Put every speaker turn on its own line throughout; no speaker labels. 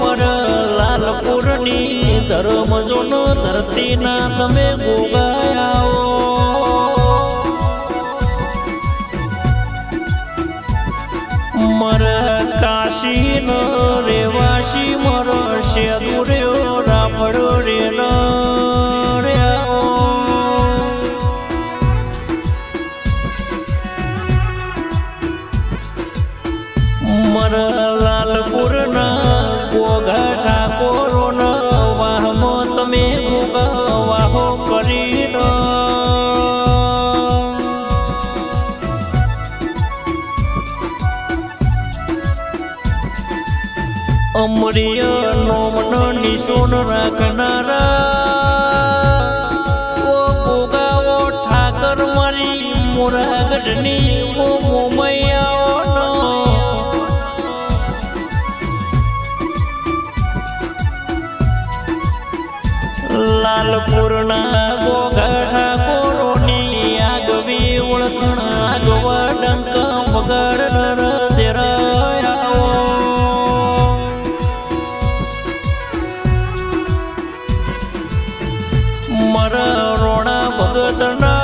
વર લાલપુરની ધર્મ જોનો ધરતીના તમે ગોગાયાઓ મર કાશી નો રેવાશી મર શેદુર્યો મર લાલપુર ના ગોગા ઠાકોરો ન વાહમો તમે વાહો કરી અમરીય નોમન નિશોન રાખનારા, ઓ ઠાકર મારી મોરાગઢની ઓ મોમૈયાઓનો લાલપુરના ગોગા કોરોની આગવી ઓળખણ આગવા ડંક વગર નર મર રોણા ભગતના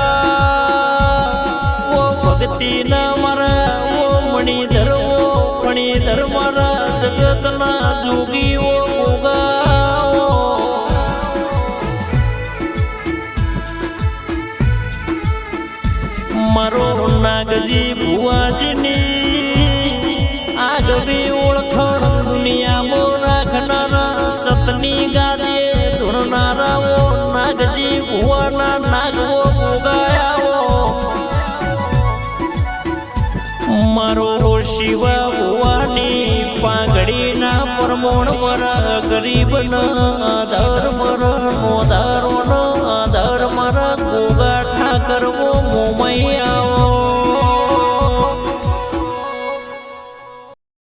ઓ ભક્તિના મારા ઓ મણિધર ઓ મણિધર મારા જગતના જોગીઓ ઓ મારો નાગજી ભુવાજીની આગવી ઓળખણ દુનિયામાં રાખનારા સતની ગાદીએ ધૂણનારાઓ, નાગજી ભુવાના નાગવો ભોગાયાઓ. મારો શિવા ભુવાની પાઘડીના પરમોણ પર ગરીબના ધર્મ નો